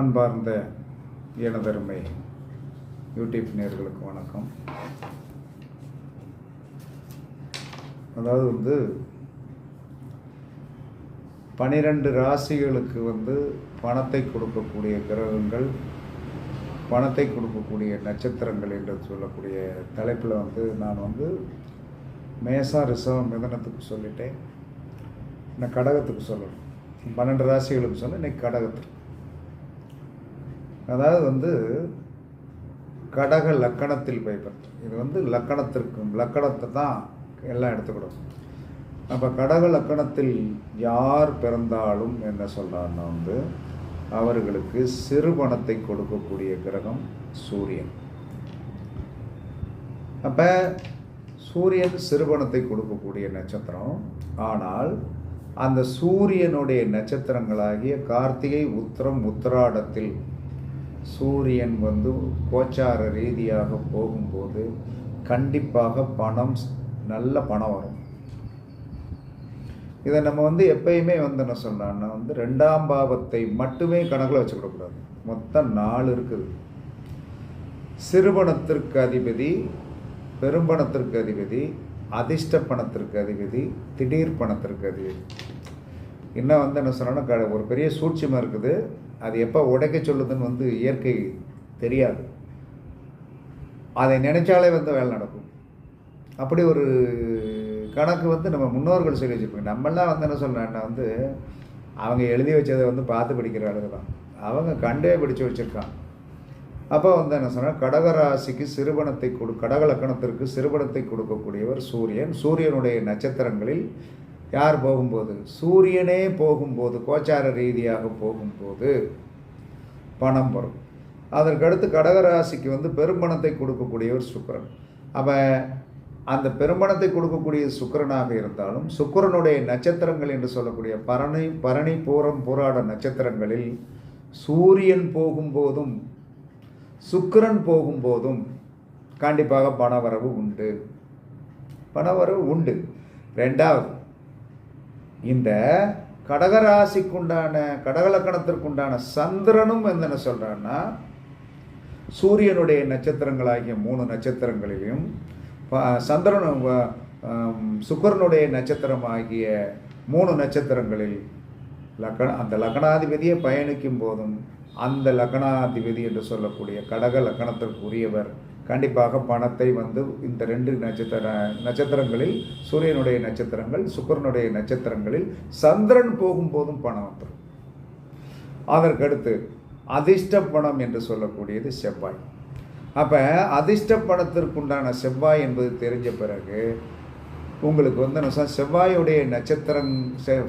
அன்பார்ந்த எனதருமை யூடியூப் நேர்களுக்கு வணக்கம். அதாவது வந்து பனிரெண்டு ராசிகளுக்கு வந்து பணத்தை கொடுக்கக்கூடிய கிரகங்கள் பணத்தை கொடுக்கக்கூடிய நட்சத்திரங்கள் என்று சொல்லக்கூடிய தலைப்பில் வந்து நான் வந்து மேசா ரிசவம் மிதனத்துக்கு சொல்லிட்டேன். நான் கடகத்துக்கு சொல்லணும். பன்னெண்டு ராசிகளுக்கு சொல்ல இன்னைக்கு கடகத்துக்கு. அதாவது வந்து கடக லக்கணத்தில் பைப்பற்று இது வந்து லக்கணத்திற்கும் லக்கணத்தை தான் எல்லாம் எடுத்துக்கிடும் அப்போ கடக லக்கணத்தில் யார் பிறந்தாலும் என்ன சொல்கிறான்னா வந்து அவர்களுக்கு சிறுபணத்தை கொடுக்கக்கூடிய கிரகம் சூரியன். அப்போ சூரியன் சிறுபணத்தை கொடுக்கக்கூடிய நட்சத்திரம். ஆனால் அந்த சூரியனுடைய நட்சத்திரங்களாகிய கார்த்திகை உத்திரம் உத்திராடத்தில் சூரியன் வந்து கோச்சார ரீதியாக போகும்போது கண்டிப்பாக பணம் நல்ல பணம் வரும். இதை நம்ம வந்து எப்பயுமே வந்து என்ன சொன்னான்னா வந்து ரெண்டாம் பாவத்தை மட்டுமே கணக்கில் வச்சுக்கிடக்கூடாது மொத்தம் நாலு இருக்குது. சிறுபணத்திற்கு அதிபதி பெரும்பணத்திற்கு அதிபதி அதிர்ஷ்ட பணத்திற்கு அதிபதி திடீர் பணத்திற்கு அதிபதி. இன்னும் வந்து என்ன சொன்னோன்னா க ஒரு பெரிய சூட்சியம் இருக்குது. அது எப்போ உடைக்க சொல்லுதுன்னு வந்து இயற்கை தெரியாது. அதை நினைச்சாலே வந்து வேலை நடக்கும். அப்படி ஒரு கணக்கு வந்து நம்ம முன்னோர்கள் சொல்லி வச்சுருப்பாங்க நம்மளாம் வந்து என்ன சொல்கிறேன்னா வந்து அவங்க எழுதி வச்சதை வந்து பார்த்து படிக்கிற அளவு தான். அவங்க கண்டே பிடிச்சி வச்சுருக்கான் அப்போ வந்து என்ன சொன்னால் கடகராசிக்கு சிறுபணத்தை கொடு கடக லக்கணத்திற்கு சிறுபணத்தை கொடுக்கக்கூடியவர் சூரியன். சூரியனுடைய நட்சத்திரங்களில் யார் போகும்போது? சூரியனே போகும்போது கோச்சார ரீதியாக போகும்போது பணம் வரும். அதற்கடுத்து கடகராசிக்கு வந்து பெரும்பணத்தை கொடுக்கக்கூடியவர் சுக்கரன். அப்போ அந்த பெரும்பணத்தை கொடுக்கக்கூடிய சுக்கரனாக இருந்தாலும் சுக்கரனுடைய நட்சத்திரங்கள் என்று சொல்லக்கூடிய பரணி பரணி பூரம் போராட நட்சத்திரங்களில் சூரியன் போகும்போதும் சுக்கிரன் போகும்போதும் கண்டிப்பாக பணவரவு உண்டு. பணவரவு உண்டு. ரெண்டாவது இந்த கடகராசிக்குண்டான கடகலக்கணத்திற்குண்டான சந்திரனும் என்ன சொல்கிறான்னா சூரியனுடைய நட்சத்திரங்களாகிய மூணு நட்சத்திரங்களிலும் சந்திரன் சுக்கரனுடைய நட்சத்திரமாகிய மூணு நட்சத்திரங்களில் லக்கண அந்த லக்னாதிபதியை பயணிக்கும் போதும் அந்த லக்னாதிபதி என்று சொல்லக்கூடிய கடக லக்கணத்திற்கு உரியவர் கண்டிப்பாக பணத்தை வந்து இந்த ரெண்டு நட்சத்திர நட்சத்திரங்களில் சூரியனுடைய நட்சத்திரங்கள் சுக்கரனுடைய நட்சத்திரங்களில் சந்திரன் போகும்போதும் பணம் வந்துடும் அதற்கடுத்து அதிர்ஷ்ட பணம் என்று சொல்லக்கூடியது செவ்வாய். அப்போ அதிர்ஷ்ட பணத்திற்குண்டான செவ்வாய் என்பது தெரிஞ்ச பிறகு உங்களுக்கு வந்து என்ன செவ்வாயுடைய நட்சத்திரம்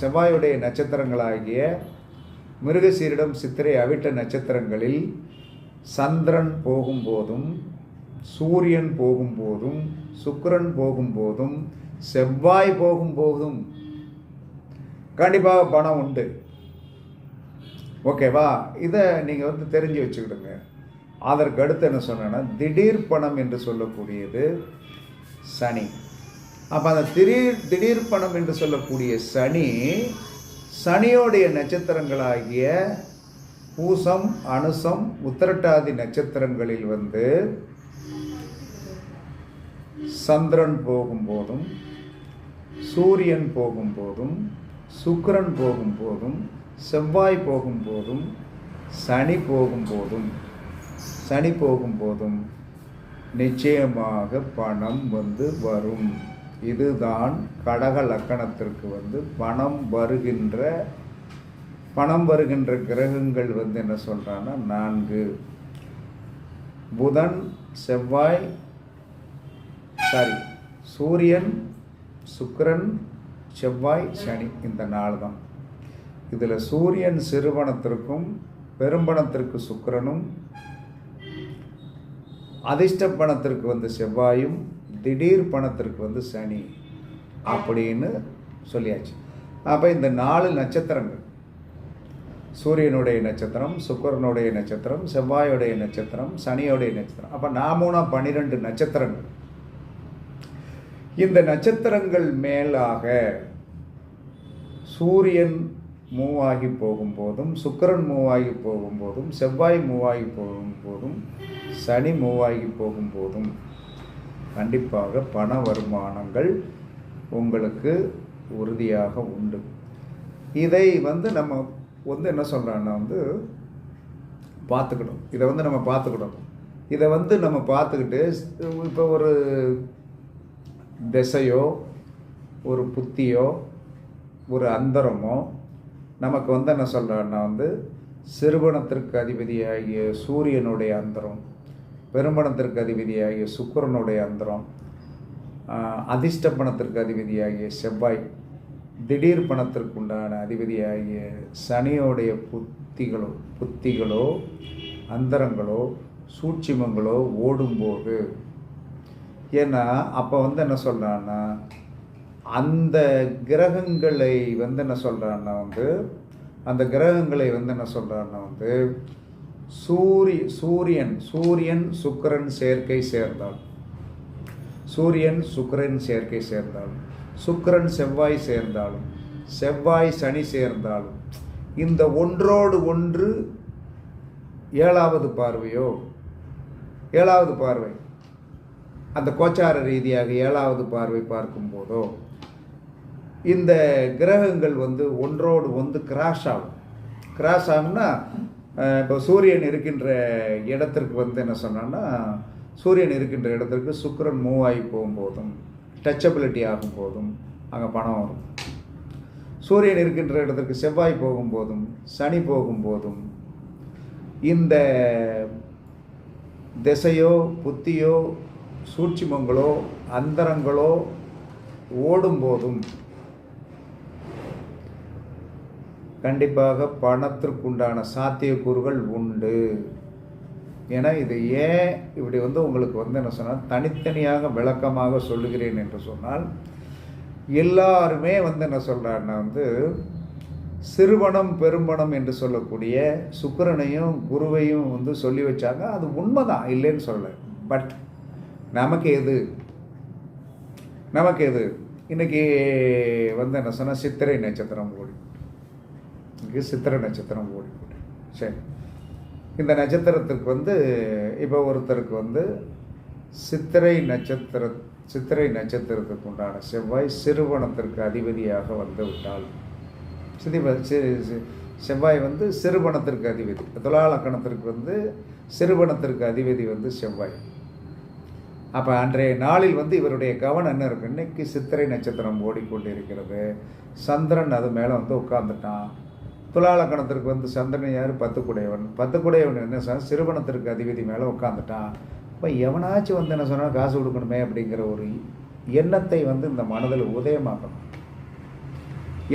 செவ்வாயுடைய நட்சத்திரங்களாகிய மிருகசீரிடம் சித்திரை அவிட்ட நட்சத்திரங்களில் சந்திரன் போகும்போதும் சூரியன் போகும்போதும் சுக்கரன் போகும்போதும் செவ்வாய் போகும்போதும் கண்டிப்பாக பணம் உண்டு. ஓகேவா? இதை நீங்கள் வந்து தெரிஞ்சு வச்சுக்கிடுங்க. அதற்கு அடுத்து என்ன சொன்னேன்னா திடீர் பணம் என்று சொல்லக்கூடியது சனி. அப்போ அந்த திடீர் திடீர் பணம் என்று சொல்லக்கூடிய சனி சனியோடைய நட்சத்திரங்களாகிய பூசம் அனுசம் உத்திரட்டாதி நட்சத்திரங்களில் வந்து சந்திரன் போகும்போதும் சூரியன் போகும்போதும் சுக்கிரன் போகும்போதும் செவ்வாய் போகும்போதும் சனி போகும்போதும் சனி போகும்போதும் நிச்சயமாக பணம் வந்து வரும். இதுதான் கடக லக்கணத்திற்கு வந்து பணம் வருகின்ற பணம் வருகின்ற கிரகங்கள் வந்து என்ன சொல்கிறான்னா நான்கு. புதன் செவ்வாய் சாரி சூரியன் சுக்கரன் செவ்வாய் சனி இந்த நாள் தான். இதில் சூரியன் சிறுவனத்திற்கும் பெரும்பணத்திற்கு சுக்கரனும் அதிர்ஷ்ட பணத்திற்கு வந்து செவ்வாயும் திடீர் பணத்திற்கு வந்து சனி அப்படின்னு சொல்லியாச்சு. அப்போ இந்த நாலு நட்சத்திரங்கள் சூரியனுடைய நட்சத்திரம் சுக்கரனுடைய நட்சத்திரம் செவ்வாயுடைய நட்சத்திரம் சனியோடைய நட்சத்திரம். அப்போ நாமூனா பன்னிரெண்டு நட்சத்திரங்கள். இந்த நட்சத்திரங்கள் மேலாக சூரியன் மூவாகி போகும்போதும் சுக்கிரன் மூவாகி போகும்போதும் செவ்வாய் மூவாகி போகும்போதும் சனி மூவாகி போகும்போதும் கண்டிப்பாக பண வருமானங்கள் உங்களுக்கு உறுதியாக உண்டு. இதை வந்து நம்ம வந்து என்ன சொல்கிறோன்னா வந்து பார்த்துக்கணும். இதை வந்து நம்ம பார்த்துக்கணும். இதை வந்து நம்ம பார்த்துக்கிட்டு இப்போ ஒரு திசையோ ஒரு புத்தியோ ஒரு அந்தரமோ நமக்கு வந்து என்ன சொல்கிறேன்னா வந்து சிறுபணத்திற்கு அதிபதியாகிய சூரியனுடைய அந்தரம் பெரும்பணத்திற்கு அதிபதியாகிய சுக்கரனுடைய அந்தரம் ஆஹ், அதிர்ஷ்ட பணத்திற்கு அதிபதியாகிய செவ்வாய் திடீர் பணத்திற்கு உண்டான அதிபதியாகிய சனியோடைய புத்திகளோ புத்திகளோ அந்தரங்களோ சூட்சிமங்களோ ஓடும்போது ஏன்னா அப்போ வந்து என்ன சொல்கிறான்னா அந்த கிரகங்களை வந்து என்ன சொல்கிறான்னா வந்து அந்த கிரகங்களை வந்து என்ன சொல்கிறான்னா வந்து சூரி சூரியன் சூரியன் சுக்கிரன் சேர்க்கை சேர்ந்தால் சூரியன் சுக்கிரன் சேர்க்கை சேர்ந்தால் சுக்கிரன் செவ்வாய் சேர்ந்தாலும் செவ்வாய் சனி சேர்ந்தாலும் இந்த ஒன்றோடு ஒன்று ஏழாவது பார்வையோ? ஏழாவது பார்வை. அந்த கோச்சார ரீதியாக ஏழாவது பார்வை பார்க்கும்போதோ இந்த கிரகங்கள் வந்து ஒன்றோடு ஒன்று கிராஷ் ஆகும். கிராஷ் ஆகும்னா இப்போ சூரியன் இருக்கின்ற இடத்திற்கு வந்து என்ன சொன்னான்னா சூரியன் இருக்கின்ற இடத்திற்கு சுக்கிரன் மூவ் ஆகி போகும்போதும் டச்சபிலிட்டி ஆகும் போதும் அங்கே பணம் வரும். சூரியன் இருக்கின்ற இடத்திற்கு செவ்வாய் போகும்போதும் சனி போகும்போதும் இந்த திசையோ புத்தியோ சூட்சிமங்களோ அந்தரங்களோ ஓடும்போதும் கண்டிப்பாக பணத்திற்குண்டான சாத்தியக்கூறுகள் உண்டு. ஏன்னா இது ஏன் இப்படி வந்து உங்களுக்கு வந்து என்ன சொன்னால் தனித்தனியாக விளக்கமாக சொல்லுகிறேன் என்று சொன்னால் எல்லாருமே வந்து என்ன சொல்கிறாருன்னா வந்து சிறுபணம் பெரும்பணம் என்று சொல்லக்கூடிய சுக்கரனையும் குருவையும் வந்து சொல்லி வச்சாங்க. அது உண்மைதான் இல்லைன்னு சொல்லலை. பட் நமக்கு எது நமக்கு எது இன்னைக்கு வந்து என்ன சொன்னால் சித்திரை நட்சத்திரம் ஓடி. இங்கே சித்திரை நட்சத்திரம் ஓடி சரி. இந்த நட்சத்திரத்துக்கு வந்து இப்போ ஒருத்தருக்கு வந்து சித்திரை நட்சத்திர சித்திரை நட்சத்திரத்துக்கு உண்டான செவ்வாய் சிறுவனத்திற்கு அதிபதியாக வந்து விட்டால் சிதிப செவ்வாய் வந்து சிறுபணத்திற்கு அதிபதி. துலாலக்கணத்திற்கு வந்து சிறுபணத்திற்கு அதிபதி வந்து செவ்வாய். அப்போ அன்றைய நாளில் வந்து இவருடைய கவனம் என்ன இருக்கு? இன்னைக்கு சித்திரை நட்சத்திரம் ஓடிக்கொண்டு இருக்கிறது சந்திரன் அது மேலே வந்து உட்காந்துட்டான் துலாலக்கணத்திற்கு வந்து சந்திரன் யார்? பத்துக்குடையவன். பத்துக்குடையவன் என்ன சொன்னா சிறுவனத்திற்கு அதிபதி மேலே உட்காந்துட்டான் இப்போ எவனாச்சும் வந்து என்ன சொன்னால் காசு கொடுக்கணுமே அப்படிங்கிற ஒரு எண்ணத்தை வந்து இந்த மனதில் உதயமாக்கணும்.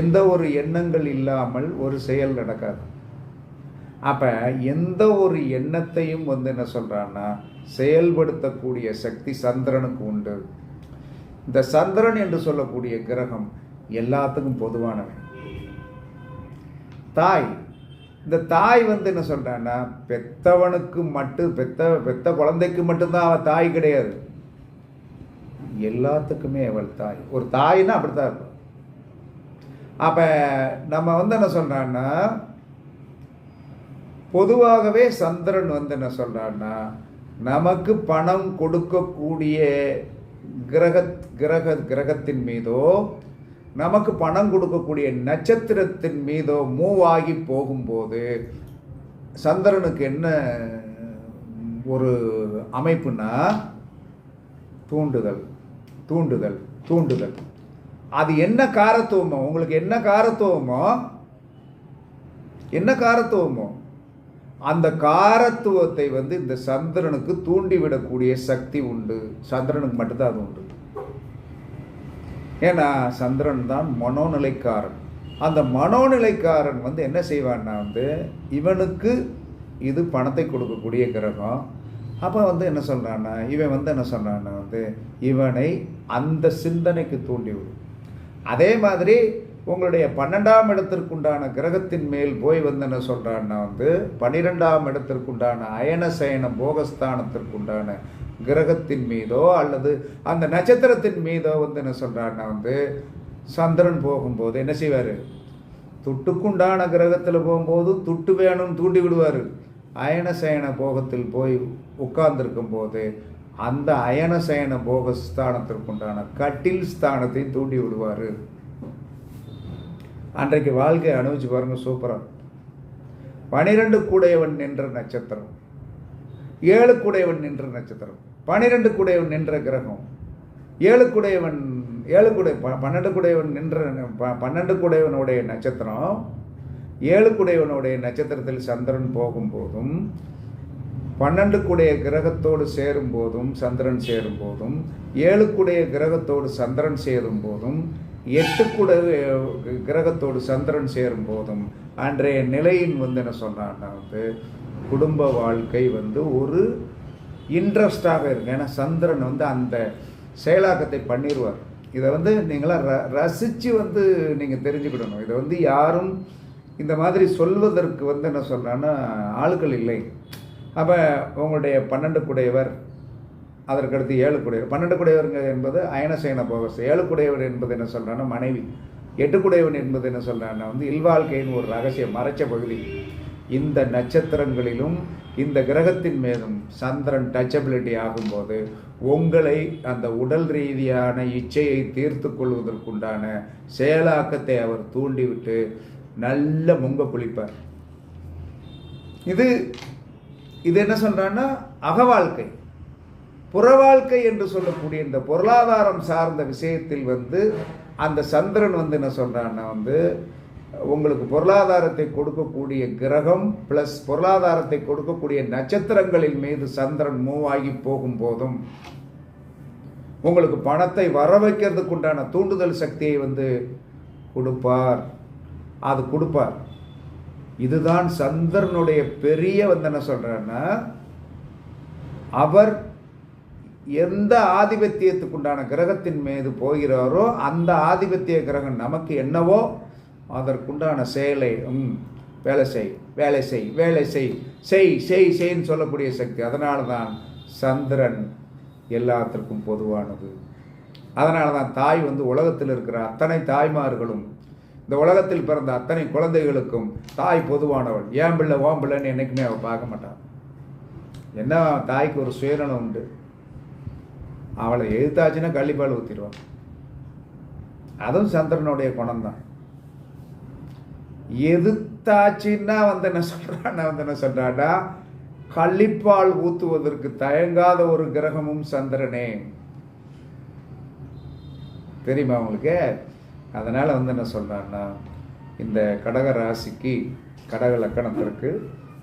எந்த ஒரு எண்ணங்கள் இல்லாமல் ஒரு செயல் நடக்காது. அப்போ எந்த ஒரு எண்ணத்தையும் வந்து என்ன சொல்கிறான்னா செயல்படுத்தக்கூடிய சக்தி சந்திரனுக்கு உண்டு. இந்த சந்திரன் என்று சொல்லக்கூடிய கிரகம் எல்லாத்துக்கும் பொதுவானவன் தாய் இந்த தாய் வந்து என்ன சொல்கிறான்னா பெத்தவனுக்கு மட்டும் பெத்த பெத்த குழந்தைக்கு மட்டும்தான் அவள் தாய் கிடையாது. எல்லாத்துக்குமே அவள் தாய். ஒரு தாய்னா அப்படித்தான் இருக்கும். அப்போ நம்ம வந்து என்ன சொல்கிறான்னா பொதுவாகவே சந்திரன் வந்து என்ன சொல்கிறான்னா நமக்கு பணம் கொடுக்கக்கூடிய கிரக கிரக கிரகத்தின் மீதோ நமக்கு பணம் கொடுக்கக்கூடிய நட்சத்திரத்தின் மீதோ மூவ் ஆகி போகும்போது சந்திரனுக்கு என்ன ஒரு அமைப்புனா தூண்டுதல் தூண்டுதல் தூண்டுதல். அது என்ன காரத்துவமோ உங்களுக்கு என்ன காரத்துவமோ என்ன காரத்துவமோ அந்த காரத்துவத்தை வந்து இந்த சந்திரனுக்கு தூண்டிவிடக்கூடிய சக்தி உண்டு. சந்திரனுக்கு மட்டும்தான் அது உண்டு. ஏன்னா சந்திரன் தான் மனோநிலைக்காரன். அந்த மனோநிலைக்காரன் வந்து என்ன செய்வான்னா வந்து இவனுக்கு இது பணத்தை கொடுக்கக்கூடிய கிரகம். அப்போ வந்து என்ன சொல்கிறான்னா இவன் வந்து என்ன சொல்கிறான்னா வந்து இவனை அந்த சிந்தனைக்கு தூண்டிவிடும். அதே மாதிரி உங்களுடைய பன்னெண்டாம் இடத்திற்குண்டான கிரகத்தின் மேல் போய் வந்து என்ன சொல்கிறான்னா வந்து பன்னிரெண்டாம் இடத்திற்குண்டான அயன சயன போகஸ்தானத்திற்குண்டான கிரகத்தின் மீதோ அல்லது அந்த நட்சத்திரத்தின் மீதோ வந்து என்ன சொல்கிறான்னா வந்து சந்திரன் போகும்போது என்ன செய்வார்? துட்டுக்குண்டான கிரகத்தில் போகும்போது துட்டு வேணும்னு தூண்டி விடுவார். அயனசயன போகத்தில் போய் உட்கார்ந்துருக்கும் போது அந்த அயனசயன போக ஸ்தானத்திற்குண்டான கட்டில் ஸ்தானத்தை தூண்டி விடுவார். அன்றைக்கு வாழ்க்கையை அனுபவிச்சு பாருங்க சூப்பராக பனிரெண்டு கூடையவன் நின்ற நட்சத்திரம். ஏழு கூடையவன் நின்ற நட்சத்திரம். பனிரெண்டு கூடையவன் நின்ற கிரகம். ஏழு கூடையவன் ஏழு கூடை ப- பன்னெண்டு கூடையவன் நின்ற ப- பன்னெண்டு கூடையவனுடைய நட்சத்திரம். ஏழு கூடையவனுடைய நட்சத்திரத்தில் சந்திரன் போகும்போதும் பன்னெண்டு கூடைய கிரகத்தோடு சேரும் போதும் சந்திரன் சேரும் போதும் ஏழு கூடைய கிரகத்தோடு சந்திரன் சேரும் போதும் எட்டு கூட கிரகத்தோடு சந்திரன் சேரும் போதும். அன்றைய நிலையின் வந்து என்ன சொன்னான்னா வந்து குடும்ப வாழ்க்கை வந்து ஒரு இன்ட்ரெஸ்டாக இருக்கு ஏன்னா சந்திரன் வந்து அந்த செயலாக்கத்தை பண்ணிடுவார் இதை வந்து நீங்களாம் ர ரசித்து வந்து நீங்கள் தெரிஞ்சுக்கிடணும். இதை வந்து யாரும் இந்த மாதிரி சொல்வதற்கு வந்து என்ன சொல்கிறேன்னா ஆளுகள் இல்லை. அப்போ உங்களுடைய பன்னெண்டு குடையவர் அதற்கடுத்து ஏழு குடையவர் பன்னெண்டு குடையவருங்க என்பது அயனசேன போகஸ். ஏழு குடையவர் என்பது என்ன சொல்கிறான்னா மனைவி. எட்டுக்குடையவன் என்பது என்ன சொல்கிறான்னா வந்து இல்வாழ்க்கையின் ஒரு ரகசியம் மறைச்ச பகுதி. இந்த நட்சத்திரங்களிலும் இந்த கிரகத்தின் மேலும் சந்திரன் டச்சபிலிட்டி ஆகும்போது உங்களை அந்த உடல் ரீதியான இச்சையை தீர்த்து கொள்வதற்குண்டான செயலாக்கத்தை அவர் தூண்டிவிட்டு நல்ல முங்க குளிப்பார். இது இது என்ன சொல்கிறான்னா அகவாழ்க்கை. புற வாழ்க்கை என்று சொல்லக்கூடிய இந்த பொருளாதாரம் சார்ந்த விஷயத்தில் வந்து அந்த சந்திரன் வந்து என்ன சொல்கிறான்னா வந்து உங்களுக்கு பொருளாதாரத்தை கொடுக்கக்கூடிய கிரகம் ப்ளஸ் பொருளாதாரத்தை கொடுக்கக்கூடிய நட்சத்திரங்களின் மீது சந்திரன் மூவ் ஆகி போகும் போதும் உங்களுக்கு பணத்தை வர வைக்கிறதுக்கு உண்டான தூண்டுதல் சக்தியை வந்து கொடுப்பார். அது கொடுப்பார். இதுதான் சந்திரனுடைய பெரிய வந்து என்ன சொல்கிறேன்னா அவர் எந்த ஆதிபத்தியத்துக்கு உண்டான கிரகத்தின் மீது போகிறாரோ அந்த ஆதிபத்திய கிரகம் நமக்கு என்னவோ அதற்குண்டான செயலை ம், வேலை செய் வேலை செய் வேலை செய் செய் செய் செய்ன்னு சொல்லக்கூடிய சக்தி. அதனால தான் சந்திரன் எல்லாத்திற்கும் பொதுவானது. அதனால தான் தாய் வந்து உலகத்தில் இருக்கிற அத்தனை தாய்மார்களும் இந்த உலகத்தில் பிறந்த அத்தனை குழந்தைகளுக்கும் தாய் பொதுவானவள். ஏன் பிள்ளை? ஓம் பிள்ளைன்னு என்றைக்குமே அவள் பார்க்க மாட்டான் என்ன தாய்க்கு ஒரு சுயநலம் உண்டு. அவளை எழுத்தாச்சுன்னா கள்ளிப்பால் ஊற்றிடுவான் அதுவும் சந்திரனுடைய குணம்தான். எதிர்த்தாச்சின்னா வந்து என்ன சொல்கிறான்னா வந்து என்ன சொல்கிறாடா கள்ளிப்பால் ஊற்றுவதற்கு தயங்காத ஒரு கிரகமும் சந்திரனே. தெரியுமா உங்களுக்கு? அதனால் வந்து என்ன சொல்கிறான்னா இந்த கடக ராசிக்கு கடக லக்கணத்திற்கு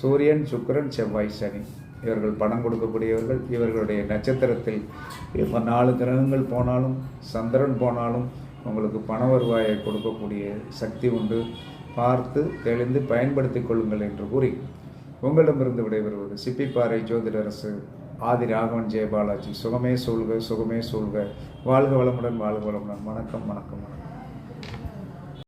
சூரியன் சுக்கிரன் செவ்வாய் சனி. இவர்கள் பணம் கொடுக்கக்கூடியவர்கள் இவர்களுடைய நட்சத்திரத்தில் இப்போ நாலு கிரகங்கள் போனாலும் சந்திரன் போனாலும் உங்களுக்கு பண வருவாயை கொடுக்கக்கூடிய சக்தி உண்டு. பார்த்து தெளிந்து பயன்படுத்திக் கொள்ளுங்கள் என்று கூறி உங்களிடமிருந்து விடைபெறுவது சிப்பிப்பாறை ஜோதிடரசு ஆதி ராகவன் ஜெயபாலாஜி. சுகமே சூழ்க சுகமே சூழ்க. வாழ்க வளமுடன் வாழ்க வளமுடன். வணக்கம் வணக்கம் வணக்கம்.